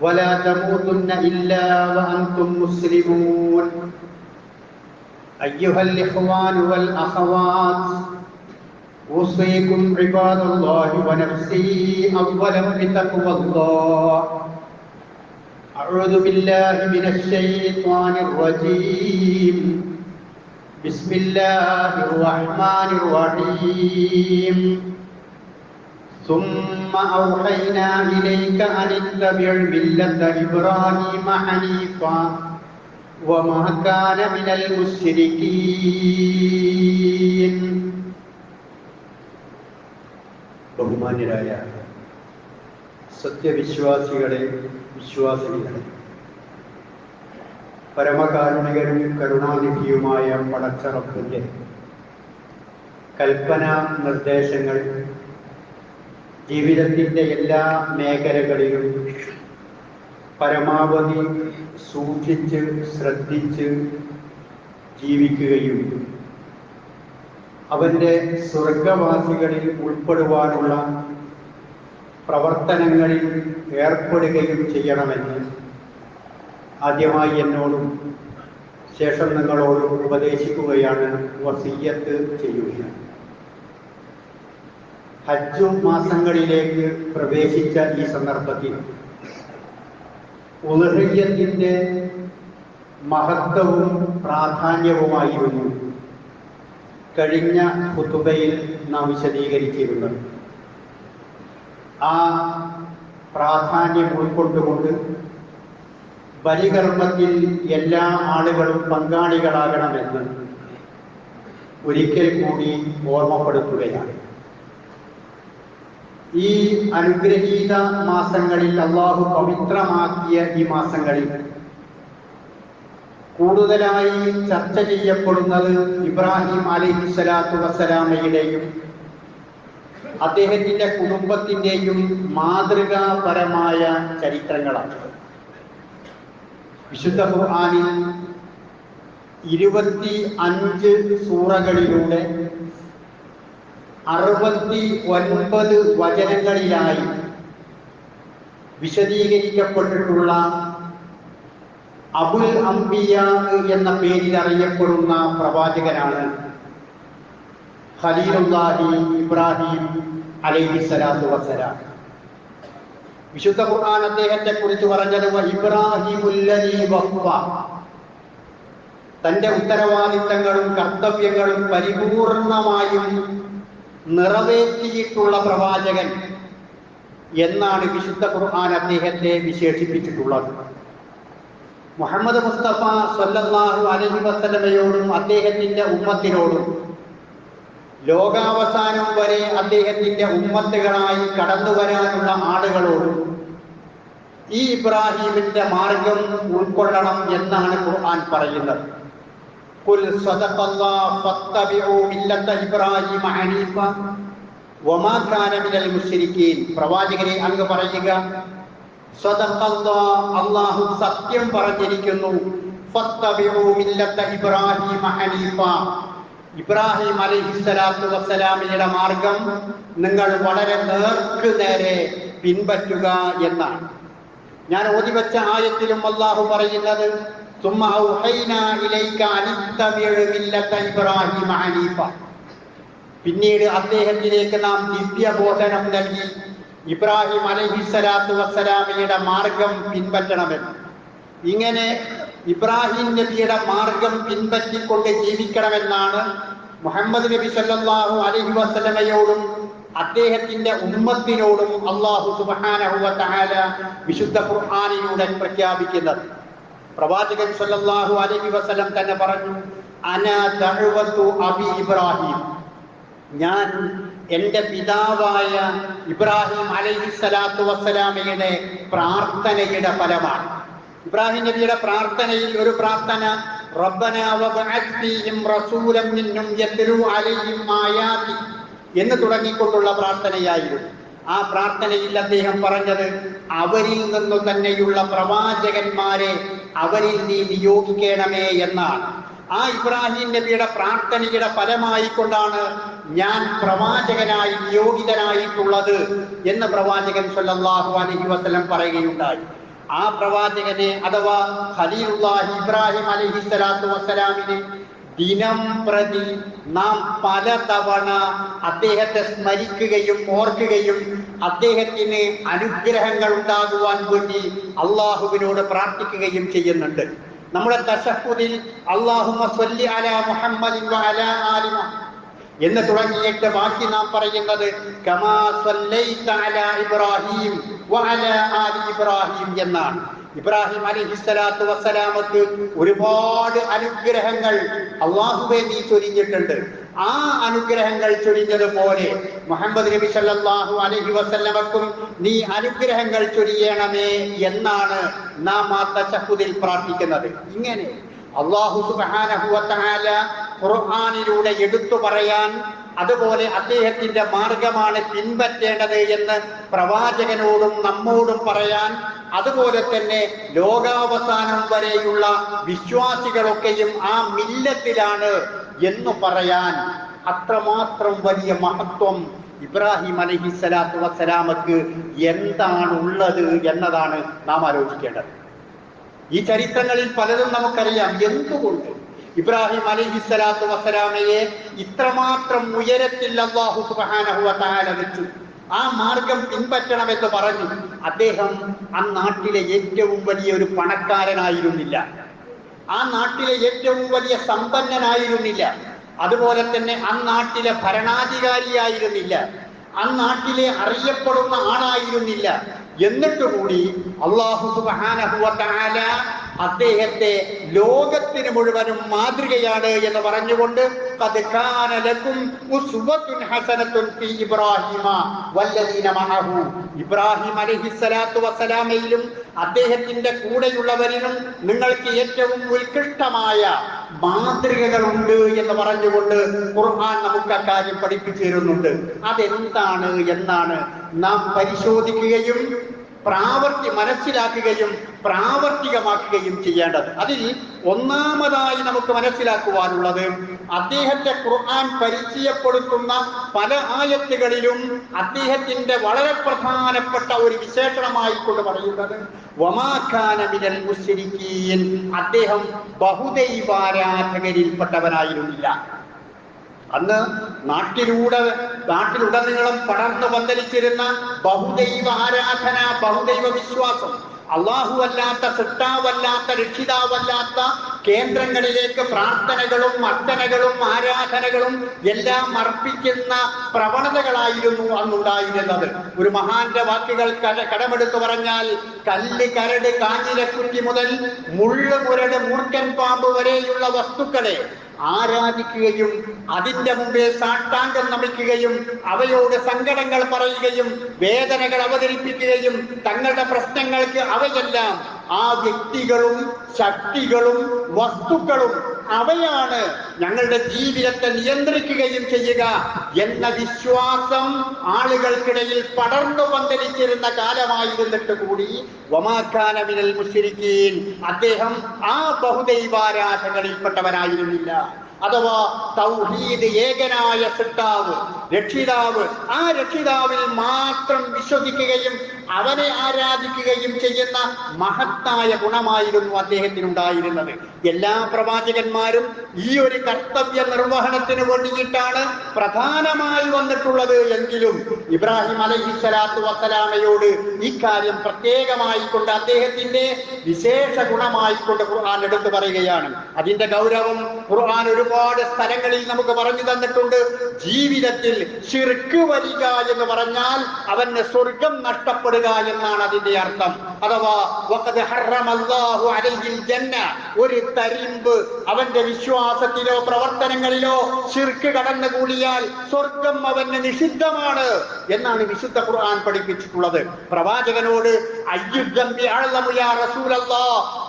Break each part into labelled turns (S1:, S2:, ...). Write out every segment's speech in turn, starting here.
S1: ولا تموتن إلا وأنتم مسلمون. أيها الإخوان والأخوات أوصيكم عباد الله ونفسي أولا بتقوى الله. أعوذ بالله من الشيطان الرجيم. بسم الله الرحمن الرحيم. ثم أوحينا إليك أن اتبع ملة إبراهيم حنيفا وما كان من المشركين ബഹുമാന്യരായ സത്യവിശ്വാസികളെ വിശ്വാസികളെ പരമകാരുണികരും കരുണാനിധിയുമായ പടച്ചറപ്പിന്റെ കൽപ്പന നിർദ്ദേശങ്ങൾ ജീവിതത്തിന്റെ എല്ലാ മേഖലകളിലും പരമാവധി സൂക്ഷിച്ച് ശ്രദ്ധിച്ച് ജീവിക്കുകയും അവന്റെ സ്വർഗവാസികളിൽ ഉൾപ്പെടുവാനുള്ള പ്രവർത്തനങ്ങളിൽ ഏർപ്പെടുകയും ചെയ്യണമെന്ന് ആദ്യമായി എന്നോടും ശേഷം നിങ്ങളോടും ഉപദേശിക്കുകയാണ് വസീയത്ത് ചെയ്യുകയാണ് ഹജ്ജു മാസങ്ങളിലേക്ക് പ്രവേശിച്ച ഈ സന്ദർഭത്തിൽ ഉലഹയ്യത്തിന്റെ മഹത്വവും പ്രാധാന്യവുമായിരുന്നു കഴിഞ്ഞ കുത്തുബയിൽ നാം വിശദീകരിച്ചിരുന്നത്. ആ പ്രാധാന്യം ഉൾക്കൊണ്ടുകൊണ്ട് ബലികർമ്മത്തിൽ എല്ലാ ആളുകളും പങ്കാളികളാകണമെന്ന് ഒരിക്കൽ കൂടി ഓർമ്മപ്പെടുത്തുകയാണ്. ഈ അനുഗ്രഹീത മാസങ്ങളിൽ അള്ളാഹു പവിത്രമാക്കിയ ഈ മാസങ്ങളിൽ കൂടുതലായി ചർച്ച ചെയ്യപ്പെടുന്നത് ഇബ്രാഹിം അലൈഹി സ്വലാത്തു വസ്സലാമയുടെയും അദ്ദേഹത്തിന്റെ കുടുംബത്തിന്റെയും മാതൃകാപരമായ ചരിത്രങ്ങളാണ്. വിശുദ്ധ ഖുർആാനിൽ ഇരുപത്തി അഞ്ച് സൂറകളിലൂടെ അറുപത്തി ഒൻപത് വചനങ്ങളിലായി വിശദീകരിക്കപ്പെട്ടിട്ടുള്ള അബുൽ അംബിയ എന്ന പേരിൽ അറിയപ്പെടുന്ന പ്രവാചകനാണ് ഖലീലുല്ലാഹി ഇബ്രാഹിം അലൈഹി സ്വലാത്തു വസ്സലാം. വിശുദ്ധ ഖുർആൻ അദ്ദേഹത്തെ കുറിച്ച് പറഞ്ഞത് ഇബ്രാഹിമുല്ലി വഖ്വ തന്റെ ഉത്തരവാദിത്തങ്ങളും കർത്തവ്യങ്ങളും പരിപൂർണമായും നിറവേറ്റിയിട്ടുള്ള പ്രവാചകൻ എന്നാണ് വിശുദ്ധ ഖുർആൻ അദ്ദേഹത്തെ വിശേഷിപ്പിച്ചിട്ടുള്ളത്. മുഹമ്മദ് മുസ്തഫ സല്ലല്ലാഹു അലഹി വസ്ലമയോടും അദ്ദേഹത്തിന്റെ ഉമ്മത്തിനോടും ലോകാവസാനം വരെ അദ്ദേഹത്തിന്റെ ഉമ്മത്തുകളായി കടന്നു വരാനുള്ള ആളുകളോടും ഈ ഇബ്രാഹിമിന്റെ മാർഗം ഉൾക്കൊള്ളണം എന്നാണ് ഖുർആൻ പറയുന്നത്. കുൽ الله ഫത്തബിഉ മില്ലത إبراهيم حنيفا വമാ കാന മിനൽ المشركين. പ്രവാചകരെ അങ്ങ് പറയുക സദഖല്ലാഹ് അല്ലാഹു സത്യം പറഞ്ഞിരിക്കുന്നു. ഫത്തബിഉ മില്ലത ഇബ്രാഹിമ ഹനീഫ. ഇബ്രാഹിം അലൈഹിസ്സലാത്തു വസ്സലാമിയുടെ മാർഗം നിങ്ങൾ വളരെ നേർക്ക് നേരെ പിൻപറ്റുക എന്നാണ്. ഞാൻ ഓതിവെച്ച ആയത്തിലും അള്ളാഹു പറയുന്നത് ثم ഔഹൈന ഇലൈക അനിത്തബിഉ മില്ലത ഇബ്രാഹിമ ഹനീഫ പിന്നീട് അദ്ദേഹത്തിലേക്ക് നാം ദിവ്യബോധനം നൽകി. ഇബ്രാഹിം അലഹിസ്സലാത്തു വസ്സലാമിയുടെ മാർഗം പിൻപറ്റണമെന്ന്. ഇങ്ങനെ ഇബ്രാഹിം നബിയുടെ മാർഗം പിൻപറ്റിക്കൊണ്ട് ജീവിക്കണമെന്നാണ് മുഹമ്മദ് നബി സല്ലാഹു അലഹി വസ്ലമയോടും അദ്ദേഹത്തിന്റെ ഉമ്മത്തിനോടും അള്ളാഹു സുബാനഹുല വിശുദ്ധ ഖുർആാനിലൂടെ പ്രഖ്യാപിക്കുന്നത്. പ്രവാചകൻ സല്ലല്ലാഹു അലൈഹി വസല്ലം തന്നെ പറഞ്ഞു അന ദഅവത്തു അബി ഇബ്രാഹിം. ഞാൻ എന്റെ പിതാവായ ഇബ്രാഹിം അലൈഹി സ്വലാത്തു വസ്സലാമയുടെ പ്രാർത്ഥനയുടെ ഫലമാണ്. ഇബ്രാഹിം നബിയുടെ പ്രാർത്ഥനയിൽ ഒരു പ്രാർത്ഥന എന്ന് തുടങ്ങിക്കൊണ്ടുള്ള പ്രാർത്ഥനയായിരുന്നു. ആ പ്രാർത്ഥനയിൽ അദ്ദേഹം പറഞ്ഞത് അവരിൽ നിന്നു തന്നെയുള്ള പ്രവാചകന്മാരെ അവരിൽ നീ നിയോഗിക്കണമേ എന്നാണ്. ആ ഇബ്രാഹിം നബിയുടെ പ്രാർത്ഥനയുടെ ഫലമായിക്കൊണ്ടാണ് ഞാൻ പ്രവാചകനായി നിയോഗിതനായിട്ടുള്ളത് എന്ന് പ്രവാചകൻ സല്ലല്ലാഹു അലൈഹി വസല്ലം പറയുകയുണ്ടായി. ആ പ്രവാചകനെ അഥവാ ഖലീലുല്ലാഹി ഇബ്രാഹിം അലൈഹി സ്വലാത്തു വസ്സലാമിനെ ദിനം പ്രതി നാം പലതവണ അദ്ദേഹത്തെ സ്മരിക്കുകയും ഓർക്കുകയും അദ്ദേഹത്തിന് അനുഗ്രഹങ്ങൾ ഉണ്ടാകുവാൻ വേണ്ടി അള്ളാഹുവിനോട് പ്രാർത്ഥിക്കുകയും ചെയ്യുന്നുണ്ട്. നമ്മുടെ തശഹുദിൽ അള്ളാഹു എന്ന് തുടങ്ങിയിട്ട് ബാക്കി നാം പറയുന്നത് ഇബ്രാഹിം ഇബ്രാഹിം എന്നാണ്. ഇബ്രാഹിം അലിഹിസ്സലാത്തു വസ്സലാമക്ക് ഒരുപാട് അനുഗ്രഹങ്ങൾ അള്ളാഹുവെ നീ ചൊരിഞ്ഞിട്ടുണ്ട്. ആ അനുഗ്രഹങ്ങൾ ചൊരിഞ്ഞതുപോലെ മുഹമ്മദ് നബി സല്ലാഹു അലഹി വസല്ലമക്കും നീ അനുഗ്രഹങ്ങൾ ചൊരിയണമേ എന്നാണ് നാം ആ തശഹുദിൽ പ്രാർത്ഥിക്കുന്നത്. ഇങ്ങനെ അള്ളാഹു സുബ്ഹാനഹു വ ഖുർആനിലൂടെ എടുത്തു പറയാൻ അതുപോലെ അദ്ദേഹത്തിന്റെ മാർഗമാണ് പിൻപറ്റേണ്ടത് എന്ന് പ്രവാചകനോടും നമ്മോടും പറയാൻ അതുപോലെ തന്നെ ലോകാവസാനം വരെയുള്ള വിശ്വാസികളൊക്കെയും ആ മില്ലത്തിലാണ് എന്ന് പറയാൻ അത്രമാത്രം വലിയ മഹത്വം ഇബ്രാഹിം അലഹി സ്വലാത്തു വസ്സലാമക്ക് എന്താണ് ഉള്ളത് എന്നതാണ് നാം ആലോചിക്കേണ്ടത്. ഈ ചരിത്രങ്ങളിൽ പലതും നമുക്കറിയാം. എന്തുകൊണ്ട്? ഇബ്രാഹിം അലൈഹി സ്വലാത്തു വസ്സലാമയെ ഇത്രമാത്രം ഉയരത്തിൽ അള്ളാഹു സുബ്ഹാനഹു വതആല വെച്ചു. ആ മാർഗം പിൻപറ്റണമെന്ന് പറഞ്ഞു. അദ്ദേഹം ആ നാട്ടിലെ ഏറ്റവും വലിയ ഒരു പണക്കാരനായിരുന്നില്ല. ആ നാട്ടിലെ ഏറ്റവും വലിയ സമ്പന്നനായിരുന്നില്ല. അതുപോലെ തന്നെ ആ നാട്ടിലെ ഭരണാധികാരിയായിരുന്നില്ല. ആ നാട്ടിലെ അറിയപ്പെടുന്ന ആളായിരുന്നില്ല. എന്നിട്ട് കൂടി അള്ളാഹു സുബ്ഹാനഹു വ തആല അദ്ദേഹത്തെ ലോകത്തിന് മുഴുവനും മാതൃകയാണ് എന്ന് പറഞ്ഞുകൊണ്ട് ഇബ്രാഹിം വസ്സലാമയിലും അദ്ദേഹത്തിന്റെ കൂടെയുള്ളവരിലും നിങ്ങൾക്ക് ഏറ്റവും ഉത്കൃഷ്ടമായ മാതൃകകളുണ്ട് എന്ന് പറഞ്ഞുകൊണ്ട് ഖുർആൻ നമുക്ക് അക്കാര്യം പഠിപ്പിച്ചു തരുന്നുണ്ട്. അതെന്താണ്? എന്നാണ് നാം പരിശോധിക്കുകയും പ്രാവർത്തി മനസ്സിലാക്കുകയും പ്രാവർത്തികമാക്കുകയും ചെയ്യേണ്ടത്. അതിൽ ഒന്നാമതായി നമുക്ക് മനസ്സിലാക്കുവാനുള്ളത് അദ്ദേഹത്തെ ഖുർആൻ പരിചയപ്പെടുത്തുന്ന പല ആയത്തുകളിലും അദ്ദേഹത്തിന്റെ വളരെ പ്രധാനപ്പെട്ട ഒരു വിശേഷണമായിക്കൊണ്ട് പറയുന്നത് വമാഖാനമിനൽ മുശ്രിക്കീൻ. അദ്ദേഹം ബഹുദൈവാരാധകരിൽപ്പെട്ടവനായിരുന്നില്ല. അന്ന് നാട്ടിലൂടെ നാട്ടിലുടനീളം പടർന്നു പന്തലിച്ചിരുന്ന ബഹുദൈവ ആരാധന ബഹുദൈവ വിശ്വാസം അള്ളാഹു അല്ലാത്ത സൃഷ്ടാവല്ലാത്ത രക്ഷിതാവല്ലാത്ത കേന്ദ്രങ്ങളിലേക്ക് പ്രാർത്ഥനകളും അർച്ചനകളും ആരാധനകളും എല്ലാം അർപ്പിക്കുന്ന പ്രവണതകളായിരുന്നു അന്നുണ്ടായിരുന്നത്. ഒരു മഹാന്റെ വാക്കുകൾ കടമെടുത്തു പറഞ്ഞാൽ കല്ല് കരട് കാഞ്ഞിരക്കുറ്റി മുതൽ മുള്ളു മുരട് മൂർക്കൻ പാമ്പ് വരെയുള്ള വസ്തുക്കളെ ആരാധിക്കുകയും അതിന്റെ മുമ്പേ സാഷ്ടാംഗം നമിക്കുകയും അവയോട് സങ്കടങ്ങൾ പറയുകയും വേദനകൾ അവതരിപ്പിക്കുകയും തങ്ങളുടെ പ്രശ്നങ്ങൾക്ക് അവയെല്ലാം ആ വ്യക്തികളും ശക്തികളും വസ്തുക്കളും അവയാണ് ഞങ്ങളുടെ ജീവിതത്തെ നിയന്ത്രിക്കുകയും ചെയ്യുക എന്ന വിശ്വാസം ആളുകൾക്കിടയിൽ പടർന്നു പന്തലിച്ചിരുന്ന കാലമായിരുന്നിട്ട് കൂടി. വമാഖാനമിനൽ മുസ്ലിക്കീൻ അദ്ദേഹം ആ ബഹുദൈവാരാധകളിൽപ്പെട്ടവനായിരുന്നില്ല അഥവാ തൗഹീദ് ഏകനായ സിട്ടാവ് രക്ഷിതാവ് ആ രക്ഷിതാവിൽ മാത്രം വിശ്വസിക്കുകയും അവനെ ആരാധിക്കുകയും ചെയ്യുന്ന മഹത്തായ ഗുണമായിരുന്നു അദ്ദേഹത്തിനുണ്ടായിരുന്നത്. എല്ലാ പ്രവാചകന്മാരും ഈ ഒരു കർത്തവ്യ നിർവഹണത്തിന് വേണ്ടിയിട്ടാണ് പ്രധാനമായി വന്നിട്ടുള്ളത് എങ്കിലും ഇബ്രാഹിം അലഹി സ്വലാത്തു വസ്സലാമയോട് ഇക്കാര്യം പ്രത്യേകമായിക്കൊണ്ട് അദ്ദേഹത്തിന്റെ വിശേഷ ഗുണമായിക്കൊണ്ട് ഖുർആൻ എടുത്തു പറയുകയാണ്. അതിന്റെ ഗൗരവം ഖുർആൻ ഒരുപാട് സ്ഥലങ്ങളിൽ നമുക്ക് പറഞ്ഞു തന്നിട്ടുണ്ട്. ജീവിതത്തിൽ ശിർക്ക് വരിക എന്ന് പറഞ്ഞാൽ അവന്റെ സ്വർഗം നഷ്ടപ്പെടുക എന്നാണ് അതിന്റെ അർത്ഥം. അഥവാ ഒരു തരിമ്പ് അവന്റെ വിശ്വാസത്തിലോ പ്രവർത്തനങ്ങളിലോ ശിർക്ക് കടന്നുകൂടിയാൽ സ്വർഗം അവന് നിഷിദ്ധമാണ് എന്നാണ് വിശുദ്ധ ഖുർആൻ പഠിപ്പിച്ചിട്ടുള്ളത്. പ്രവാചകനോട്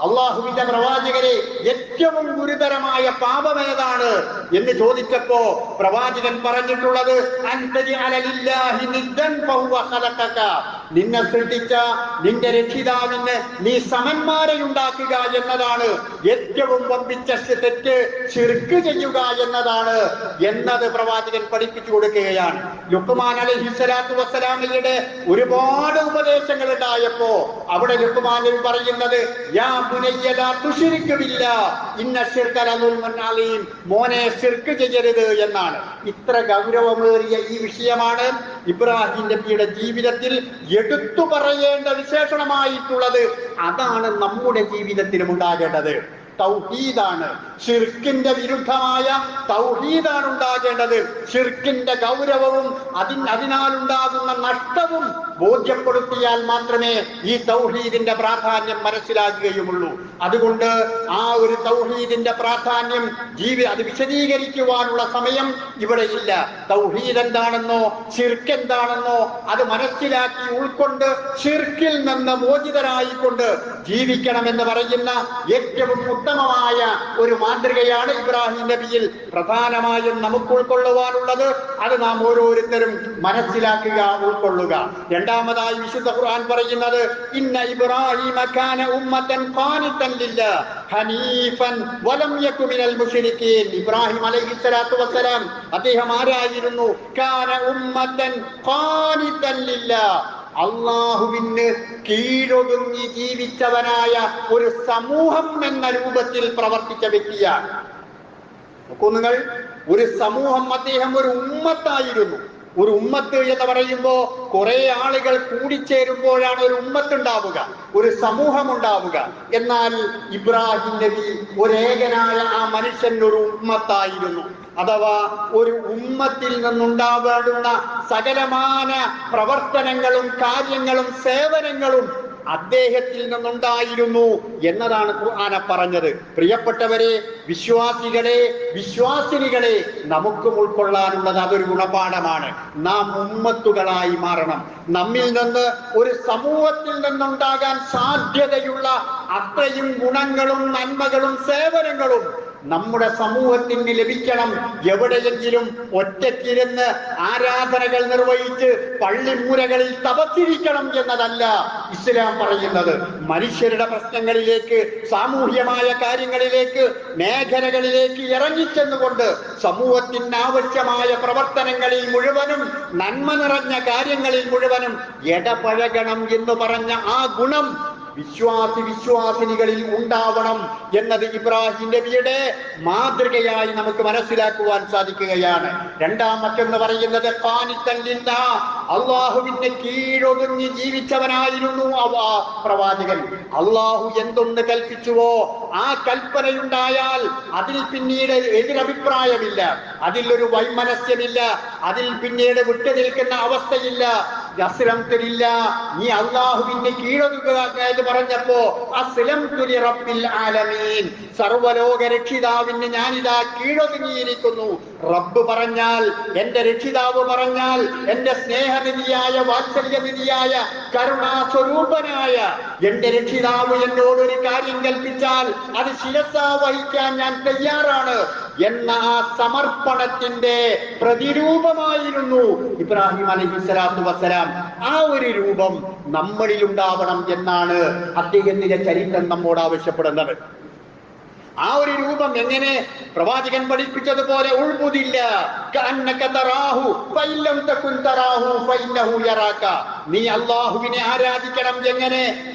S1: അള്ളാഹുവിന്റെ പ്രവാചകരെ ഏറ്റവും ഗുരുതരമായ പാപമേതാണ് എന്ന് ചോദിച്ചപ്പോ പ്രവാചകൻ പറഞ്ഞിട്ടുള്ളത് നിന്നെ സൃഷ്ടിച്ച നിന്റെ രക്ഷിതാവിന് നീ സമന്മാരെ ഉണ്ടാക്കുക എന്നതാണ്. ഏറ്റവും വമ്പിച്ച തെറ്റ് ശിർക്ക് ചെയ്യുക എന്നതാണ്. എന്നത് പ്രവാചകൻ പഠിപ്പിച്ചു കൊടുക്കുകയാണ്. ലുക്കുമാൻ അലഹി സ്വലാത്തു വസ്സലാമിയുടെ ഒരുപാട് ഉപദേശങ്ങൾ ഉണ്ടായപ്പോ അവിടെ ലുക്കുമാൻ പറയുന്നത് യാ പുനയ്യല തുഷിരിക്കുമില്ല. ഇന്ന ശിർക ലദുൽമുൻ അലീം. മോനെ ശിർക്ക് ചെയ്യരുത് എന്നാണ്. ഇത്ര ഗൗരവമേറിയ ഈ വിഷയമാണ് ഇബ്രാഹിം നബിയുടെ ജീവിതത്തിൽ എടുത്തു പറയേണ്ട വിശേഷണമായിട്ടുള്ളത്. അതാണ് നമ്മുടെ ജീവിതത്തിലും ഉണ്ടാകേണ്ടത്. തൗഹീദാണ്. ഷിർക്കിന്റെ വിരുദ്ധമായ തൗഹീദാണ് ഉണ്ടാകേണ്ടത് ഷിർക്കിന്റെ ഗൗരവവും അതിൻ അതിനാലുണ്ടാകുന്ന നഷ്ടവും ബോധ്യപ്പെടുത്തിയാൽ മാത്രമേ ഈ തൗഹീദിന്റെ പ്രാധാന്യം മനസ്സിലാക്കുകയുമുള്ളൂ അതുകൊണ്ട് ആ ഒരു തൗഹീദിന്റെ പ്രാധാന്യം ജീവി അത് വിശദീകരിക്കുവാനുള്ള സമയം ഇവിടെ ഇല്ല. തൗഹീദ് എന്താണെന്നോ ഷിർക്ക് എന്താണെന്നോ അത് മനസ്സിലാക്കി ഉൾക്കൊണ്ട് ഷിർക്കിൽ നിന്ന് മോചിതരായിക്കൊണ്ട് ജീവിക്കണമെന്ന് പറയുന്ന ഏറ്റവും ഉത്തമമായ ഒരു മാതൃകയാണ് ഇബ്രാഹിം നബിയിൽ പ്രധാനമായും നമുക്ക് ഉൾക്കൊള്ളുവാനുള്ളത്. അത് നാം ഓരോരുത്തരും മനസ്സിലാക്കുക ഉൾക്കൊള്ളുക. രണ്ടാമതായി വിശുദ്ധ ഖുർആൻ പറയുന്നത് ഇന്ന ഇബ്രാഹിമ കാന ഉമ്മത്തൻ ഹനീഫൻ വലം യകു മിനൽ മുശ്രിക്കീൻ ഇബ്രാഹിം അലൈഹിസ്സലാത്തു വസ്സലാം അദ്ദേഹം ആരായിരുന്നു? കാന ഉമ്മത്തൻ ഖാനിത്തൻ ലില്ലാഹ് അള്ളാഹുവിന് കീഴൊതുങ്ങി ജീവിച്ചവനായ ഒരു സമൂഹം എന്ന രൂപത്തിൽ പ്രവർത്തിച്ച വ്യക്തിയാണ്. നോക്കൂ നിങ്ങൾ ഒരു സമൂഹം അദ്ദേഹം ഒരു ഉമ്മത്തായിരുന്നു. ഒരു ഉമ്മത്ത് എന്ന് പറയുമ്പോ കുറെ ആളുകൾ കൂടിച്ചേരുമ്പോഴാണ് ഒരു ഉമ്മത്ത് ഉണ്ടാവുക ഒരു സമൂഹം ഉണ്ടാവുക എന്നാൽ ഇബ്രാഹിം നബി ഒരേകനായ ആ മനുഷ്യൻ ഒരു ഉമ്മത്തായിരുന്നു. അഥവാ ഒരു ഉമ്മത്തിൽ നിന്നുണ്ടാവേണ്ടുന്ന സകലമാന പ്രവർത്തനങ്ങളും കാര്യങ്ങളും സേവനങ്ങളും അദ്ദേഹത്തിൽ നിന്നുണ്ടായിരുന്നു എന്നതാണ് ഖുർആന പറഞ്ഞത്. പ്രിയപ്പെട്ടവരെ വിശ്വാസികളെ വിശ്വാസിനികളെ നമുക്കും ഉൾക്കൊള്ളാനുള്ളത് അതൊരു ഗുണപാഠമാണ്. നാം ഉമ്മത്തുകളായി മാറണം. നമ്മിൽ നിന്ന് ഒരു സമൂഹത്തിൽ നിന്നുണ്ടാകാൻ സാധ്യതയുള്ള അത്രയും ഗുണങ്ങളും നന്മകളും സേവനങ്ങളും നമ്മുടെ സമൂഹത്തിന് ലഭിക്കണം. എവിടെയെങ്കിലും ഒറ്റയ്ക്കിരുന്ന് ആരാധനകൾ നിർവഹിച്ച് പള്ളിമൂരകളിൽ തപത്തിരിക്കണം എന്നതല്ല ഇസ്ലാം പറയുന്നത്. മനുഷ്യരുടെ പ്രശ്നങ്ങളിലേക്ക് സാമൂഹ്യമായ കാര്യങ്ങളിലേക്ക് മേഖലകളിലേക്ക് ഇറങ്ങിച്ചെന്നുകൊണ്ട് സമൂഹത്തിന് ആവശ്യമായ പ്രവർത്തനങ്ങളിൽ മുഴുവനും നന്മ നിറഞ്ഞ കാര്യങ്ങളിൽ മുഴുവനും ഇടപഴകണം എന്ന് പറഞ്ഞ ആ ഗുണം വിശ്വാസി വിശ്വാസിനികളിൽ ഉണ്ടാവണം എന്നത് ഇബ്രാഹിം നബിയുടെ മാതൃകയായി നമുക്ക് മനസ്സിലാക്കുവാൻ സാധിക്കുകയാണ്. രണ്ടാം പറയുന്നത് അള്ളാഹുവിന്റെ കീഴൊതുങ്ങി ജീവിച്ചവനായിരുന്നു അവ പ്രവാചകൻ. അള്ളാഹു എന്തൊന്ന് കൽപ്പിച്ചുവോ ആ കൽപ്പനയുണ്ടായാൽ അതിൽ പിന്നീട് എതിരഭിപ്രായമില്ല. അതിൽ ഒരു വൈമനസ്യമില്ല. അതിൽ പിന്നീട് വിട്ടുനിൽക്കുന്ന അവസ്ഥയില്ല. അസ്ലംതുലില്ല നീ അള്ളാഹുവിന്റെ കീഴൊതുക്കുക എന്ന് പറഞ്ഞപ്പോ അസ്ലംതുലി റബ്ബിൽ ആലമീൻ. സർവലോക രക്ഷിതാവിന് ഞാനിതാ കീഴൊതുങ്ങിയിരിക്കുന്നു. റബ്ബ് പറഞ്ഞാൽ എന്റെ രക്ഷിതാവ് പറഞ്ഞാൽ എന്റെ സ്നേഹനിധിയായ വാത്സല്യനിധിയായ കരുണാസ്വരൂപനായ എന്റെ രക്ഷിതാവ് എന്നോട് ഒരു കാര്യം കൽപ്പിച്ചാൽ അത് ശിരസ വഹിക്കാൻ ഞാൻ തയ്യാറാണ്. എന്ന ആ സമർപ്പണത്തിന്റെ പ്രതിരൂപമായിരുന്നു ഇബ്രാഹിം അലൈഹി സ്വലാത്തു വസ്സലാം. ആ ഒരു രൂപം നമ്മളിൽ ഉണ്ടാവണം എന്നാണ് അദ്ദേഹത്തിന്റെ ചരിത്രം നമ്മോട് ആവശ്യപ്പെടുന്നത്. ആ ഒരു രൂപം എങ്ങനെ പ്രവാചകൻ പഠിപ്പിച്ചതുപോലെ ഉൾപുതില്ല നീ അല്ലാഹുവിനെ ആരാധിക്കണം എങ്ങനെ?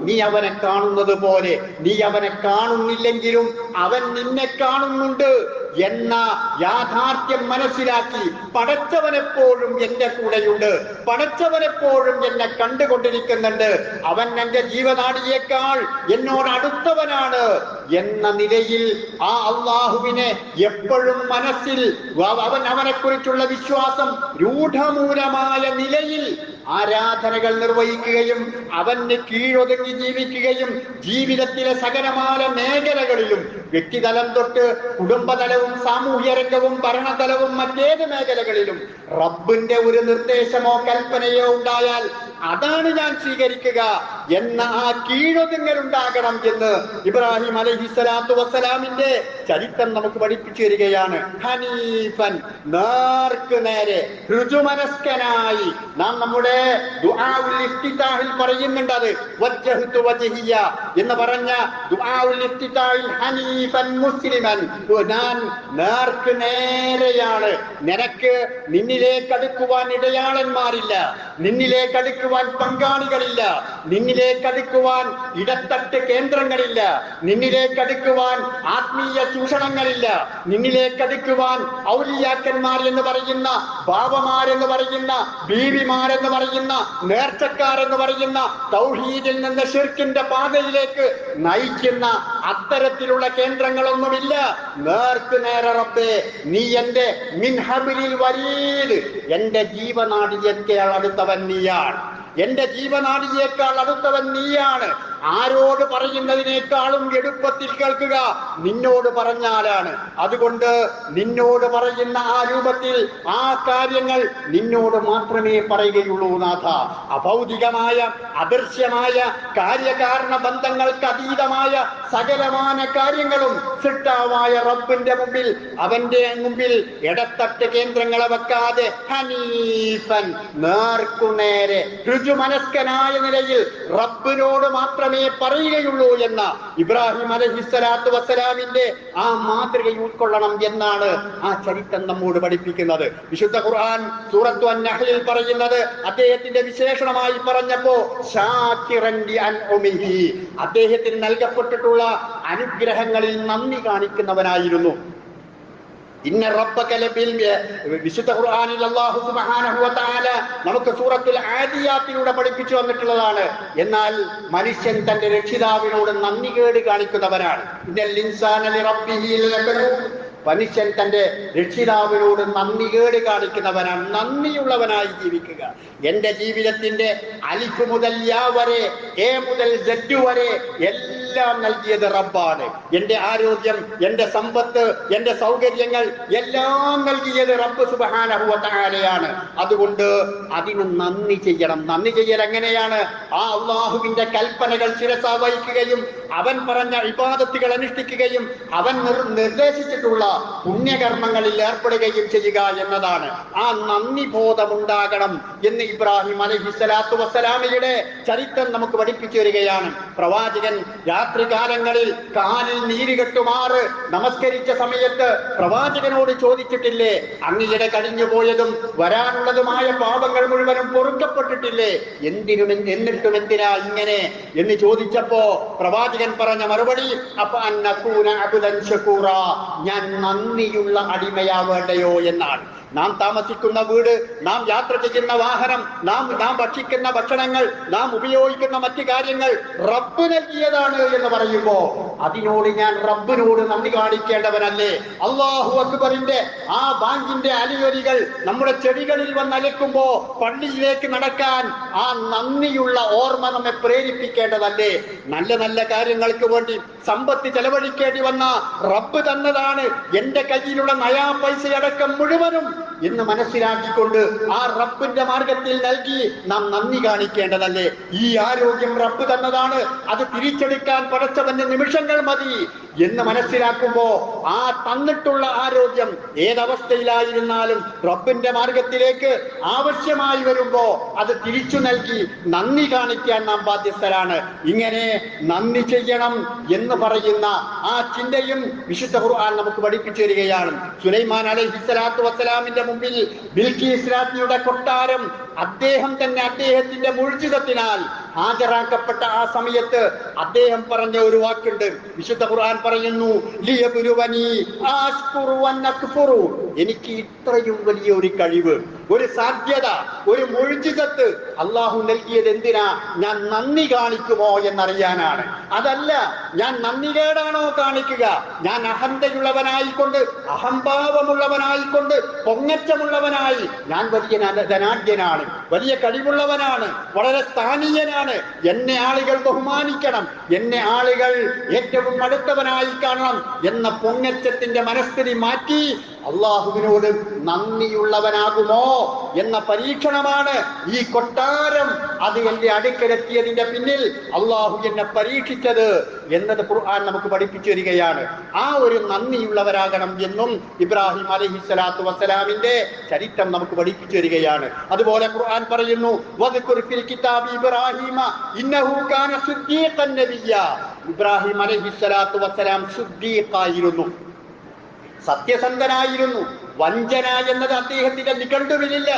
S1: നീ അവനെ കാണുന്നത് പോലെ. നീ അവനെ കാണുന്നില്ലെങ്കിലും അവൻ നിന്നെ കാണുന്നുണ്ട്. എന്ന യാഥാർത്ഥ്യം മനസ്സിലാക്കി പടച്ചവനെപ്പോഴും എന്റെ കൂടെയുണ്ട്. പടച്ചവനെപ്പോഴും എന്നെ കണ്ടുകൊണ്ടിരിക്കുന്നുണ്ട്. അവൻ എന്റെ ജീവനാടിയേക്കാൾ എന്നോട് അടുത്തവനാണ്. എന്ന നിലയിൽ ആ അള്ളാഹുവിനെ എപ്പോഴും മനസ്സിൽ അവൻ അവനെ കുറിച്ചുള്ള വിശ്വാസം രൂഢമൂലമായ നിലയിൽ ആരാധനകൾ നിർവഹിക്കുകയും അവന് കീഴൊതുങ്ങി ജീവിക്കുകയും ജീവിതത്തിലെ സകലമായ മേഖലകളിലും വ്യക്തിതലം തൊട്ട് കുടുംബതലവും സാമൂഹ്യ രംഗവും ഭരണതലവും മറ്റേത് മേഖലകളിലും റബ്ബിന്റെ ഒരു നിർദ്ദേശമോ കൽപ്പനയോ ഉണ്ടായാൽ അതാണ് ഞാൻ സ്വീകരിക്കുക എന്ന ആ കീഴൊതുങ്ങലുണ്ടാകണം എന്ന് ഇബ്രാഹിം അലഹി സ്വലാത്തു വസ്സലാമിന്റെ ചരിത്രം നമുക്ക് പഠിപ്പിച്ചു തരികയാണ്. ഹനീഫൻ നേർക്ക് നേരെ ഋജുമനസ്കനായി നാം നമ്മുടെ ഇഫ്തിതാഹിൽ പറയുന്നുണ്ട് അത്. എന്ന് പറഞ്ഞ ഹനീഫൻ മുസ്ലിമൻ. ഞാൻ നേർക്ക് നേരെയാണ്. നിനക്ക് നിന്നിലേക്ക് അടുക്കുവാൻ ഇടയാളന്മാരില്ല. നിന്നിലേക്ക് അടുക്കുവാൻ പങ്കാളികളില്ല. നിന്നിലേക്ക് അടുക്കുവാൻ ഇടത്തട്ട് കേന്ദ്രങ്ങളില്ല. നിന്നിലേക്ക് അടുക്കുവാൻ ആത്മീയ ചൂഷണങ്ങളില്ല. നിന്നിലേക്ക് അടുക്കുവാൻ ഔലിയാക്കന്മാർ എന്ന് പറയുന്ന ബാബമാരെന്ന് പറയുന്ന ബീവിമാരെന്ന് പറയുന്ന നേർച്ചക്കാരെന്ന് പറയുന്ന തൗഹീദിൽ നിന്ന് ഷിർക്കിന്റെ പാതയിലേക്ക് നയിക്കുന്ന അത്തരത്തിലുള്ള കേന്ദ്രങ്ങളൊന്നുമില്ല. നേർക്ക് നേരെ റബ്ബേ നീ എന്റെ മിൻഹബിലിൽ വരീത് എന്റെ ജീവനാടിയേക്കാൾ അടുത്തവൻ നീയാണ് എന്റെ ജീവനാടിയേക്കാൾ അടുത്തവൻ നീയാണ്. ആരോട് പറയുന്നതിനേക്കാളും എടുപ്പത്തിൽ കേൾക്കുക. നിന്നോട് പറഞ്ഞാലാണ് അതുകൊണ്ട് നിന്നോട് പറയുന്ന ആ രൂപത്തിൽ ആ കാര്യങ്ങൾ നിന്നോട് മാത്രമേ പറയുകയുള്ളൂ നാഥ. അഭൗതികമായ അദൃശ്യമായ കാര്യകാരണ ബന്ധങ്ങൾക്ക് അതീതമായ സകലമാന കാര്യങ്ങളും സിട്ടാവായ റബ്ബിന്റെ മുമ്പിൽ അവന്റെ മുമ്പിൽ ഇടത്തട്ട് കേന്ദ്രങ്ങളെ വെക്കാതെ ഹനീഫൻ നേർക്കുനേരെ ഋജുമനസ്കനായ നിലയിൽ റബ്ബിനോട് മാത്രമേ പറയുകയുള്ളൂ എന്ന ഇബ്രാഹിം അലഹിസ്സലാത്തു വസ്സലാമിന്റെ ആ മാതൃക ഉൾക്കൊള്ളണം എന്നാണ് ആ ചരിത്രം നമ്മോട് പഠിപ്പിക്കുന്നത് വിശുദ്ധ ഖുർആൻ സൂറത്തു അന്നഹലിൽ പറയുന്നത് അദ്ദേഹത്തിന്റെ വിശേഷണമായി പറഞ്ഞപ്പോ. അദ്ദേഹത്തിന് നൽകപ്പെട്ടിട്ടുള്ള അനുഗ്രഹങ്ങളിൽ നന്ദി കാണിക്കുന്നവനായിരുന്നു ഇന്ന വിശുദ്ധ ഖുർആനിൽ അല്ലാഹു സുബ്ഹാനഹു വ നമുക്ക് സൂറത്തുൽ ആദിയാത്തിലൂടെ പഠിപ്പിച്ചു വന്നിട്ടുള്ളതാണ് എന്നാൽ മനുഷ്യൻ തന്റെ രക്ഷിതാവിനോട് കാണിക്കുന്നവനാണ്. ഇൻസാന ലിറബ്ബിഹി ലകനൂർ മനുഷ്യൻ തന്റെ രക്ഷിതാവിനോട് നന്ദി കേട് കാണിക്കുന്നവനാണ്. നന്ദിയുള്ളവനായി ജീവിക്കുക. എന്റെ ജീവിതത്തിന്റെ അലിഫ് മുതൽ യാ വരെ എ മുതൽ ജഡ്ഡു വരെ എല്ലാം നൽകിയത് റബ്ബാണ്. എന്റെ ആരോഗ്യം എന്റെ സമ്പത്ത് എന്റെ സൗകര്യങ്ങൾ എല്ലാം നൽകിയത് റബ്ബ് സുബാനഹുവത്തായാലെയാണ് അതുകൊണ്ട് അതിന് നന്ദി ചെയ്യണം. നന്ദി ചെയ്യൽ എങ്ങനെയാണ്? ആ അള്ളാഹുവിന്റെ കൽപ്പനകൾ ശിരസ വഹിക്കുകയും അവൻ പറഞ്ഞ ഇബാദത്തുകൾ അനുഷ്ഠിക്കുകയും അവൻ നിർദ്ദേശിച്ചിട്ടുള്ള പുണ്യകർമ്മങ്ങളിൽ ഏർപ്പെടുകയും ചെയ്യുക എന്നതാണ്. ആ നന്ദി ബോധമുണ്ടാകണം എന്ന് ഇബ്രാഹിം അലഹി സ്വലാത്തു വസ്സലാമിയുടെ ചരിത്രം നമുക്ക് പഠിപ്പിച്ചു വരികയാണ് പ്രവാചകൻ രാത്രികാലങ്ങളിൽ കാലിൽ നീരുകെട്ടുമാറ് നമസ്കരിച്ച സമയത്ത് പ്രവാചകനോട് ചോദിച്ചിട്ടില്ലേ? അങ്ങയുടെ കഴിഞ്ഞുപോയതും വരാനുള്ളതുമായ പാപങ്ങൾ മുഴുവനും പൊറുക്കപ്പെട്ടിട്ടില്ലേ? എന്തിനും എന്നിട്ടും എന്തിനാ ഇങ്ങനെ? എന്ന് ചോദിച്ചപ്പോ പ്രവാചകൻ പറഞ്ഞ മറുപടി ഞാൻ നന്ദിയുള്ള അടിമയാവേണ്ടയോ എന്നാണ്. നാം താമസിക്കുന്ന വീട് നാം യാത്ര ചെയ്യുന്ന വാഹനം നാം നാം ഭക്ഷിക്കുന്ന ഭക്ഷണങ്ങൾ നാം ഉപയോഗിക്കുന്ന മറ്റു കാര്യങ്ങൾ റബ്ബ് നൽകിയതാണ് എന്ന് പറയുമ്പോ അതിനോട് ഞാൻ റബ്ബിനോട് നന്ദി കാണിക്കേണ്ടവനല്ലേ? അള്ളാഹു അക്ബറിന്റെ ആ ബാങ്കിന്റെ അലിയൊലികൾ നമ്മുടെ ചെടികളിൽ വന്ന് അലക്കുമ്പോ പള്ളിയിലേക്ക് നടക്കാൻ ആ നന്ദിയുള്ള ഓർമ്മ നമ്മെ പ്രേരിപ്പിക്കേണ്ടതല്ലേ? നല്ല നല്ല കാര്യങ്ങൾക്ക് വേണ്ടി സമ്പത്ത് ചെലവഴിക്കേണ്ടി വന്ന റബ്ബ് തന്നതാണ്. എന്റെ കയ്യിലുള്ള നയാ പൈസ അടക്കം മുഴുവനും എന്ന് മനസ്സിലാക്കിക്കൊണ്ട് ആ റബ്ബിന്റെ മാർഗത്തിൽ നൽകി നാം നന്ദി കാണിക്കേണ്ടതല്ലേ? ഈ ആരോഗ്യം റബ്ബ് തന്നതാണ്. അത് തിരിച്ചെടുക്കാൻ പടച്ചവന്റെ നിമിഷങ്ങൾ മതി എന്ന് മനസ്സിലാക്കുമ്പോ ആ തന്നിട്ടുള്ള ആരോഗ്യം ഏതവസ്ഥയിലായിരുന്നാലും റബ്ബിന്റെ മാർഗത്തിലേക്ക് ആവശ്യമായി വരുമ്പോ അത് തിരിച്ചു നൽകി നന്ദി കാണിക്കാൻ നാം ബാധ്യസ്ഥരാണ്. ഇങ്ങനെ നന്ദി ചെയ്യണം എന്ന് പറയുന്ന ആ ചിന്തയും വിശുദ്ധ ഖുർആൻ നമുക്ക് പഠിപ്പിച്ചു തരികയാണ്. സുലൈമാൻ അലൈഹി സ്വലാത്തു വസ്സലാമിന്റെ മുമ്പിൽ ബിൽക്കി ഇസ്ലാത്തിയുടെ കൊട്ടാരം അദ്ദേഹം തന്നെ അദ്ദേഹത്തിന്റെ മുഴുജിതത്തിനാൽ ഹാജരാക്കപ്പെട്ട ആ സമയത്ത് അദ്ദേഹം പറഞ്ഞ ഒരു വാക്കുണ്ട്. വിശുദ്ധ ഖുർആൻ പറയുന്നു എനിക്ക് ഇത്രയും വലിയ ഒരു കഴിവ് ഒരു സാധ്യത ഒരു മുഴുജിതത്ത് അള്ളാഹു നൽകിയത് എന്തിനാ? ഞാൻ നന്ദി കാണിക്കുമോ എന്നറിയാനാണ്. അതല്ല ഞാൻ നന്ദികേടാണോ കാണിക്കുക? ഞാൻ അഹന്തയുള്ളവനായിക്കൊണ്ട് അഹംഭാവമുള്ളവനായിക്കൊണ്ട് പൊങ്ങച്ചമുള്ളവനായി. ഞാൻ വലിയ ധന- ധനാഢ്യനാണ് വലിയ കഴിവുള്ളവനാണ് വളരെ സ്ഥാനീയനാണ്. എന്നെ ആളുകൾ ബഹുമാനിക്കണം. എന്നെ ആളുകൾ ഏറ്റവും അടുത്തവനായി കാണണം എന്ന പൊങ്ങച്ചത്തിന്റെ മനസ്ഥിതി മാറ്റി അള്ളാഹുവിനോട് നന്ദിയുള്ളവനാകുമോ എന്ന പരീക്ഷണമാണ് ഈ കൊട്ടാരം അത് എന്റെ അടുക്കലെത്തിയതിന്റെ പിന്നിൽ അള്ളാഹു എന്നെ പരീക്ഷിച്ചത് എന്നത് ഖുർആൻ നമുക്ക് പഠിപ്പിച്ചു വരികയാണ് ആ ഒരു നന്ദിയുള്ളവരാകണം എന്നും ഇബ്രാഹിം അലഹി സ്വലാത്തു വസ്സലാമിന്റെ ചരിത്രം നമുക്ക് പഠിപ്പിച്ചു വരികയാണ് അതുപോലെ ഖുർആൻ പറയുന്നു കിതാബ് ഇബ്രാഹിമ ഇന്നഹു കാന സിദ്ദീഖൻ നബിയ്യ." ഇബ്രാഹിം അലഹി സ്വലാത്തു വസ്സലാം സിദ്ദീഖായിരുന്നു. സത്യസന്ധനായിരുന്നു. വഞ്ചന എന്നത് അദ്ദേഹത്തിന്റെ നിഘണ്ടുവിലില്ല.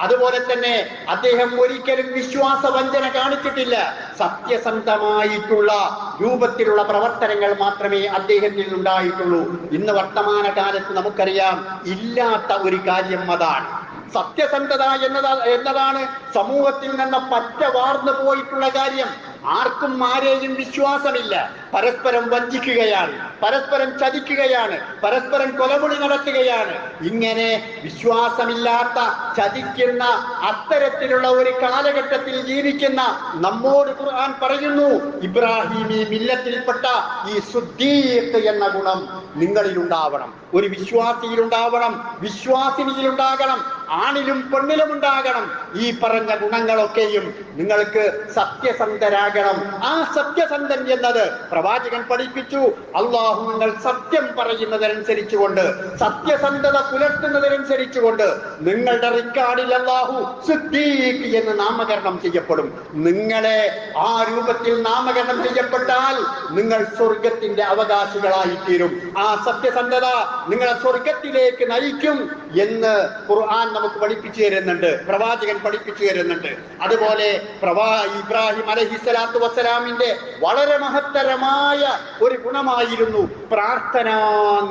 S1: അതുപോലെ തന്നെ അദ്ദേഹം ഒരിക്കലും വിശ്വാസ വഞ്ചന കാണിച്ചിട്ടില്ല. സത്യസന്ധമായിട്ടുള്ള രൂപത്തിലുള്ള പ്രവർത്തനങ്ങൾ മാത്രമേ അദ്ദേഹത്തിൽ ഉണ്ടായിട്ടുള്ളൂ ഇന്ന് വർത്തമാന കാലത്ത് നമുക്കറിയാം ഇല്ലാത്ത ഒരു കാര്യം അതാണ്. സത്യസന്ധത എന്നതാ എന്നതാണ് സമൂഹത്തിൽ നിന്ന് പറ്റ വാർന്നു പോയിട്ടുള്ള കാര്യം. ആർക്കും ആരെയും വിശ്വാസമില്ല. പരസ്പരം വഞ്ചിക്കുകയാണ്. പരസ്പരം ചതിക്കുകയാണ്. പരസ്പരം കൊലമുടി നടത്തുകയാണ്. ഇങ്ങനെ വിശ്വാസമില്ലാത്ത ചതിക്കുന്ന അത്തരത്തിലുള്ള ഒരു കാലഘട്ടത്തിൽ ജീവിക്കുന്ന നമ്മോട് ഖുർആൻ പറയുന്നു ഇബ്രാഹിമി മില്ലത്തിൽപ്പെട്ട ഈ സുദ്ദീഖ് എന്ന ഗുണം നിങ്ങളിലുണ്ടാവണം. ഒരു വിശ്വാസിയിലുണ്ടാവണം. വിശ്വാസിനിയിലുണ്ടാകണം ആണിലും പെണ്ണിലും ഉണ്ടാകണം. ഈ പറഞ്ഞ ഗുണങ്ങളൊക്കെയും നിങ്ങൾക്ക് സത്യസന്ധരാകണം. ആ സത്യസന്ധൻ എന്നത് പ്രവാചകൻ പഠിപ്പിച്ചു. അള്ളാഹു നിങ്ങൾ സത്യം പറയുന്നതനുസരിച്ചുകൊണ്ട് സത്യസന്ധത പുലർത്തുന്നതനുസരിച്ചുകൊണ്ട് നിങ്ങളുടെ റിക്കാർഡിൽ അള്ളാഹു സിദ്ദീഖ് എന്ന് നാമകരണം ചെയ്യപ്പെടും. നിങ്ങളെ ആ രൂപത്തിൽ നാമകരണം ചെയ്യപ്പെട്ടാൽ നിങ്ങൾ സ്വർഗത്തിന്റെ അവകാശികളായി തീരും ആ സത്യസന്ധത നിങ്ങളെ സ്വർഗത്തിലേക്ക് നയിക്കും എന്ന് ഖുർആൻ നമുക്ക് പഠിപ്പിച്ചു തരുന്നുണ്ട് പ്രവാചകൻ പഠിപ്പിച്ചു തരുന്നുണ്ട്. അതുപോലെ പ്രവാ ഇബ്രാഹിം അലഹിസ്സലാത്തു വസ്സലാമിന്റെ വളരെ മഹത്തരമായ ഒരു ഗുണമായിരുന്നു പ്രാർത്ഥനാ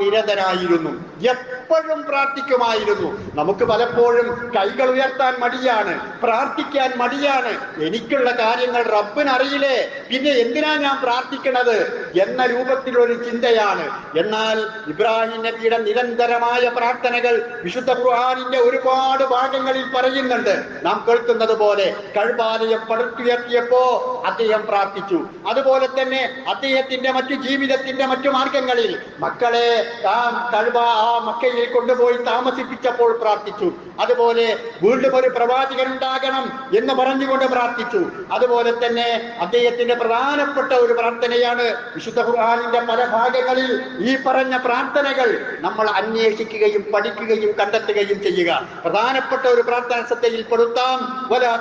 S1: നിരതരായിരുന്നു. എപ്പോഴും പ്രാർത്ഥിക്കുമായിരുന്നു. നമുക്ക് പലപ്പോഴും കൈകൾ ഉയർത്താൻ മടിയാണ് പ്രാർത്ഥിക്കാൻ മടിയാണ്. എനിക്കുള്ള കാര്യങ്ങൾ റബ്ബിനറിയില്ലേ? പിന്നെ എന്തിനാ ഞാൻ പ്രാർത്ഥിക്കണത്? എന്ന രൂപത്തിലൊരു ചിന്തയാണ്. എന്നാൽ ഇബ്രാഹിം നബിയുടെ നിരന്തരമായ പ്രാർത്ഥനകൾ വിശുദ്ധ ഖുർആാനിന്റെ ഒരുപാട് ഭാഗങ്ങളിൽ പറയുന്നുണ്ട്. നാം കേൾക്കുന്നത് പോലെ കഴുപാലയം പടുത്തുയർത്തിയപ്പോ അദ്ദേഹം പ്രാർത്ഥിച്ചു. അതുപോലെ തന്നെ അദ്ദേഹത്തിന്റെ മറ്റു ജീവിതത്തിന്റെ മറ്റു മാർഗങ്ങളിൽ മക്കളെ താൻ കഴുവ ആ മക്കയിൽ കൊണ്ടുപോയി താമസിപ്പിച്ചപ്പോൾ പ്രാർത്ഥിച്ചു. അതുപോലെ വീണ്ടും ഒരു പ്രവാചകൻ ഉണ്ടാകണം എന്ന് പറഞ്ഞുകൊണ്ട് പ്രാർത്ഥിച്ചു. അതുപോലെ തന്നെ അദ്ദേഹത്തിന്റെ പ്രധാനപ്പെട്ട ഒരു പ്രാർത്ഥനയാണ് വിശുദ്ധ ഖുർആാനിന്റെ പല ഭാഗങ്ങളിൽ ഈ പറഞ്ഞ പ്രാർത്ഥനകൾ നമ്മൾ അന്വേഷിക്കുകയും പഠിക്കുകയും കണ്ടെത്തുകയും ചെയ്യുക. പ്രധാനപ്പെട്ട ഒരു പ്രാർത്ഥന ശ്രദ്ധയിൽ പെടുത്താം വലാ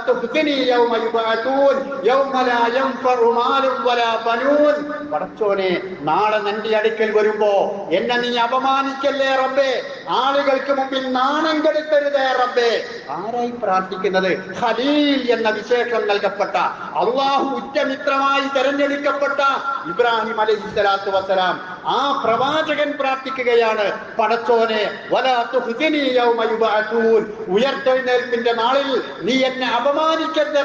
S1: പടച്ചോനെ നാളെ നിന്റെ അടുക്കൽ വരുമ്പോ എന്നെ നീ അപമാനിക്കല്ലേ റബ്ബേ? ആളുകൾക്ക് മുമ്പിൽ നാണം കെടുത്തരുതേ റബ്ബേ. ആരായി പ്രാർത്ഥിക്കുന്നത്? ഖലീൽ എന്ന വിശേഷം നൽകപ്പെട്ട അള്ളാഹു ഉറ്റമിത്രമായി തെരഞ്ഞെടുക്കപ്പെട്ട ഇബ്രാഹിം അലൈഹി സ്വലാത്തു വസ്സലാം. ആ പ്രവാചകൻ പ്രാർത്ഥിക്കുകയാണ് പടച്ചോനെ ഉയർത്തെഴുന്നേൽപ്പിന്റെ നാളിൽ നീ എന്നെ അപമാനിക്കരുത്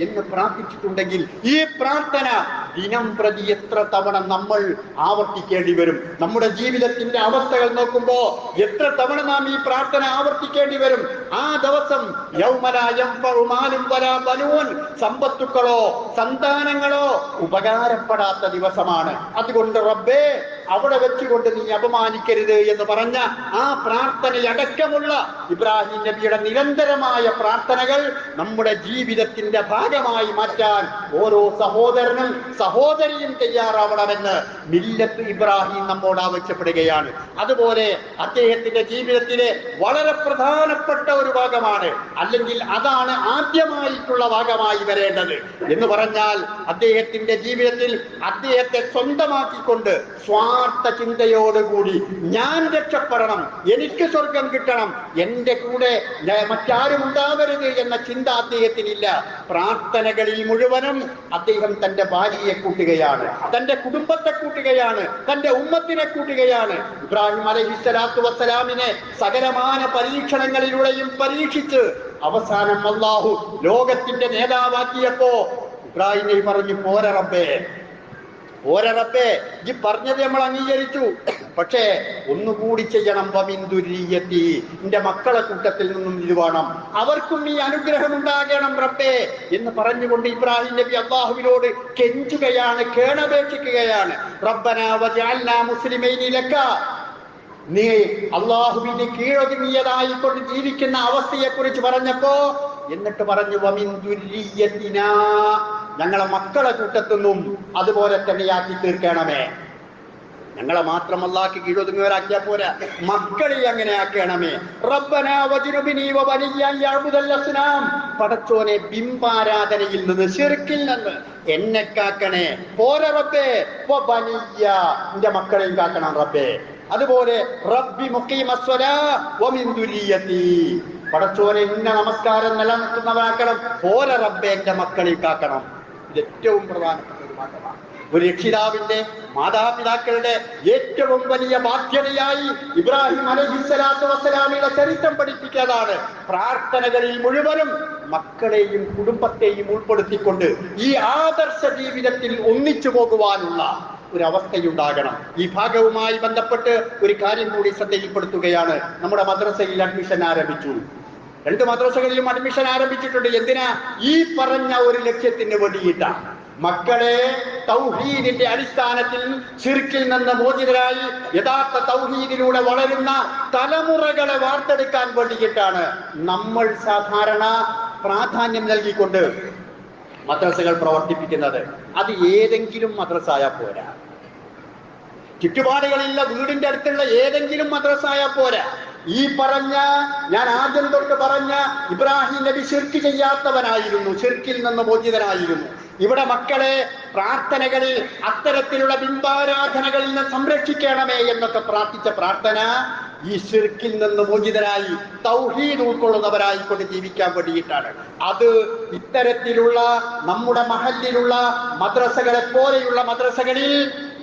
S1: എന്ന് പ്രാർത്ഥിച്ചിട്ടുണ്ടെങ്കിൽ ഈ പ്രാർത്ഥന ദിനം പ്രതി എത്ര തവണ നമ്മൾ ആവർത്തിക്കേണ്ടി വരും? നമ്മുടെ ജീവിതത്തിന്റെ അവസ്ഥകൾ നോക്കുമ്പോ എത്ര തവണ നാം ഈ പ്രാർത്ഥന ആവർത്തിക്കേണ്ടി വരും? ആ ദിവസം സമ്പത്തുക്കളോ സന്താനങ്ങളോ ഉപകാരപ്പെടാത്ത ദിവസമാണ്. അതുകൊണ്ട് റബ്ബേ അവിടെ വെച്ചുകൊണ്ട് നീ അപമാനിക്കരുത് എന്ന് പറഞ്ഞ ആ പ്രാർത്ഥനയടക്കമുള്ള ഇബ്രാഹിം നബിയുടെ നിരന്തരമായ പ്രാർത്ഥനകൾ നമ്മുടെ ജീവിതത്തിന്റെ ഭാഗമായി മാറ്റാൻ ഓരോ സഹോദരനും സഹോദരിയും തയ്യാറാവണമെന്ന് മില്ലത്ത് ഇബ്രാഹിം നമ്മോട് ആവശ്യപ്പെടുകയാണ്. അതുപോലെ അദ്ദേഹത്തിന്റെ ജീവിതത്തിലെ വളരെ പ്രധാനപ്പെട്ട ഒരു ഭാഗമാണ്. അല്ലെങ്കിൽ അതാണ് ആദ്യമായിട്ടുള്ള ഭാഗമായി വരേണ്ടത് എന്ന് പറഞ്ഞാൽ അദ്ദേഹത്തിന്റെ ജീവിതത്തിൽ അദ്ദേഹത്തെ സ്വന്തമാക്കിക്കൊണ്ട് സ്വാർത്ഥ ചിന്തയോടുകൂടി ഞാൻ രക്ഷപ്പെടണം എനിക്ക് സ്വർഗം കിട്ടണം എന്റെ കൂടെ മറ്റാരും ഉണ്ടാവരുത് എന്ന ചിന്ത അദ്ദേഹത്തിനില്ല. പ്രാർത്ഥനകളിൽ മുഴുവനും അദ്ദേഹം തന്റെ ഭാര്യയെ കൂട്ടുകയാണ് തന്റെ കുടുംബത്തെ കൂട്ടുകയാണ് തന്റെ ഉമ്മത്തിനെ കൂട്ടുകയാണ്. ഇബ്രാഹിം അലഹിസ്സലാത്തു വസ്സലാമിനെ സകലമാന പരീക്ഷണങ്ങളിലൂടെയും പരീക്ഷിച്ച് അവസാനം അള്ളാഹു ലോകത്തിന്റെ നേതാവാക്കിയപ്പോ ഇബ്രാഹിം പറഞ്ഞു പോര റബ്ബേ ഈ പറഞ്ഞത് നമ്മൾ അംഗീകരിച്ചു. പക്ഷേ ഒന്നുകൂടി ചെയ്യണം വമിന്ദുരീയത്തി. എന്റെ മക്കളെ കൂട്ടത്തിൽ നിന്നും ഇത് വേണം അവർക്കും ഈ അനുഗ്രഹം ഉണ്ടാകണം റബ്ബേ എന്ന് പറഞ്ഞുകൊണ്ട് ഇബ്രാഹിം നബി അള്ളാഹുവിനോട് കെഞ്ചുകയാണ് കേണപേക്ഷിക്കുകയാണ്. റബ്ബന നീ അള്ളാഹുവിന് കീഴൊതുങ്ങിയതായി കൊണ്ട് ജീവിക്കുന്ന അവസ്ഥയെ കുറിച്ച് പറഞ്ഞപ്പോ എന്നിട്ട് പറഞ്ഞു വമിൻ ദുര്രിയ്യത്തിനാ ഞങ്ങളെ മക്കളെ കൂട്ടത്തുനിന്നും അതുപോലെ തന്നെയാക്കി തീർക്കണമേ. ഞങ്ങളെ മാത്രം അല്ലാക്കി കീഴൊതുങ്ങുവരാക്കിയാ പോരാ. മക്കളെ അങ്ങനെ ആക്കണമേ. പടച്ചോനെ ബിംബാരാധനയിൽ നിന്ന് ശിർക്കിൽ നിന്ന് എന്നെ കാക്കണേ. പോരാ റബ്ബേ. എന്റെ മക്കളെയും കാക്കണം റബ്ബേ. അതുപോലെ റബ്ബി പടച്ചോനെ ഇന്ന നമസ്കാരം നിലനിർത്തുന്നവരാക്കണം പോര റബ്ബെ എന്റെ മക്കളെ കാക്കണം. ഏറ്റവും പ്രധാനപ്പെട്ട ഒരു ഭാഗമാണ് ഒരു രക്ഷിതാവിന്റെ മാതാപിതാക്കളുടെ ഏറ്റവും വലിയ ബാധ്യതയായി ഇബ്രാഹിം അലഹിസ്വലാത്തു വസ്സലാമിയുടെ ചരിത്രം പഠിപ്പിക്കാതാണ് പ്രാർത്ഥനകളിൽ മുഴുവനും മക്കളെയും കുടുംബത്തെയും ഉൾപ്പെടുത്തിക്കൊണ്ട് ഈ ആദർശ ജീവിതത്തിൽ ഒന്നിച്ചു പോകുവാനുള്ള ഒരു അവസ്ഥയുണ്ടാകണം ഈ ഭാഗവുമായി ബന്ധപ്പെട്ട് ഒരു കാര്യം കൂടി ശ്രദ്ധയിൽപ്പെടുത്തുകയാണ്. നമ്മുടെ മദ്രസയിൽ അഡ്മിഷൻ ആരംഭിച്ചു. രണ്ട് മദ്രസകളിലും അഡ്മിഷൻ ആരംഭിച്ചിട്ടുണ്ട്. എന്തിനാ? ഈ പറഞ്ഞ ഒരു ലക്ഷ്യത്തിന് വേണ്ടിയിട്ടാണ്. മക്കളെ തൗഹീദിന്റെ അടിസ്ഥാനത്തിൽ ചിർക്കിൽ നിന്ന് മോചിതരായി യഥാർത്ഥ തൗഹീദിലൂടെ വളരുന്ന തലമുറകളെ വാർത്തെടുക്കാൻ വേണ്ടിയിട്ടാണ് നമ്മൾ സാധാരണ പ്രാധാന്യം നൽകിക്കൊണ്ട് മദ്രസകൾ പ്രവർത്തിപ്പിക്കുന്നത്. അത് ഏതെങ്കിലും മദ്രസായ പോരാ. ചുറ്റുപാടുകളിലുള്ള വീടിന്റെ അടുത്തുള്ള ഏതെങ്കിലും മദ്രസായ പോരാ. ഈ പറഞ്ഞ ഞാൻ ആദ്യം തൊട്ട് പറഞ്ഞ ഇബ്രാഹിം നബി ശിർക്ക് ചെയ്യാത്തവനായിരുന്നു ശിർക്കിൽ നിന്ന് മോചിതനായിരുന്നു. ഇവിടെ മക്കളെ പ്രാർത്ഥനകളിൽ അത്തരത്തിലുള്ള ബിംബാരാധനകളിൽ നിന്ന് സംരക്ഷിക്കണമേ എന്നൊക്കെ പ്രാർത്ഥിച്ച പ്രാർത്ഥന ഈ ശിർക്കിൽ നിന്ന് മോചിതരായി തൗഹീദ് ഉൾക്കൊള്ളുന്നവരായി കൊണ്ട് ജീവിക്കാൻ വേണ്ടിയിട്ടാണ്. അത് ഇത്തരത്തിലുള്ള നമ്മുടെ മഹല്ലിലുള്ള മദ്രസകളെ പോലെയുള്ള മദ്രസകളിൽ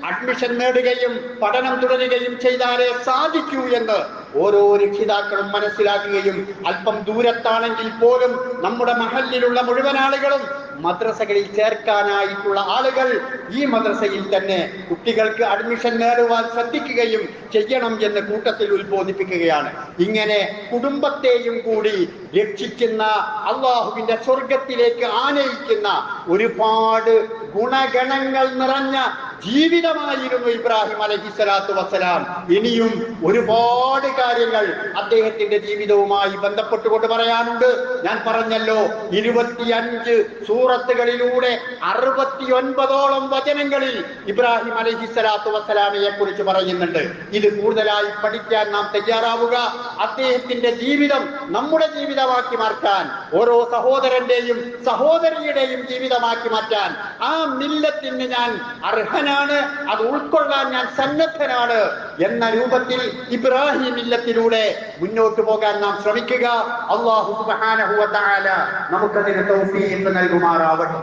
S1: അഡ്മിഷൻ നേടുകയും പഠനം തുടരുകയും ചെയ്താലേ സാധിക്കൂ എന്ന് ഓരോ രക്ഷിതാക്കളും മനസ്സിലാക്കുകയും അല്പം ദൂരത്താണെങ്കിൽ പോലും നമ്മുടെ മഹലിലുള്ള മുഴുവൻ ആളുകളും മദ്രസകളിൽ ചേർക്കാനായിട്ടുള്ള ആളുകൾ ഈ മദ്രസയിൽ തന്നെ കുട്ടികൾക്ക് അഡ്മിഷൻ നേടുവാൻ ശ്രദ്ധിക്കുകയും ചെയ്യണം എന്ന് കൂട്ടത്തിൽ ഉത്ബോധിപ്പിക്കുകയാണ്. ഇങ്ങനെ കുടുംബത്തെയും കൂടി രക്ഷിക്കുന്ന അള്ളാഹുവിന്റെ സ്വർഗത്തിലേക്ക് ആനയിക്കുന്ന ഒരുപാട് ഗുണഗണങ്ങൾ നിറഞ്ഞ ജീവിതമായിരുന്നു ഇബ്രാഹിം അലഹിസ്വലാത്തു വസ്സലാം. ഇനിയും ഒരുപാട് കാര്യങ്ങൾ അദ്ദേഹത്തിന്റെ ജീവിതവുമായി ബന്ധപ്പെട്ടുകൊണ്ട് പറയാനുണ്ട്. ഞാൻ പറഞ്ഞല്ലോ ഇരുപത്തിയഞ്ച് സൂറത്തുകളിലൂടെ അറുപത്തി ഒൻപതോളം വചനങ്ങളിൽ ഇബ്രാഹിം അലഹി സ്വലാത്തു വസ്സലാമയെ കുറിച്ച് പറയുന്നുണ്ട്. ഇത് കൂടുതലായി പഠിക്കാൻ നാം തയ്യാറാവുക. അദ്ദേഹത്തിന്റെ ജീവിതം നമ്മുടെ ജീവിതമാക്കി മാറ്റാൻ ഓരോ സഹോദരന്റെയും സഹോദരിയുടെയും ജീവിതമാക്കി മാറ്റാൻ. ആ മില്ലത്തിന് ഞാൻ അർഹനാണ് അത് ഉൾക്കൊള്ളാൻ ഞാൻ സന്നദ്ധനാണ് എന്ന രൂപത്തിൽ ഇബ്രാഹിം ഇല്ലത്തിലൂടെ മുന്നോട്ട് പോകാൻ നാം ശ്രമിക്കുക. അള്ളാഹു സുബ്ഹാനഹു വ തആല നമുക്കതിന് തൗഫീഖ് നൽകുമാറാവട്ടെ.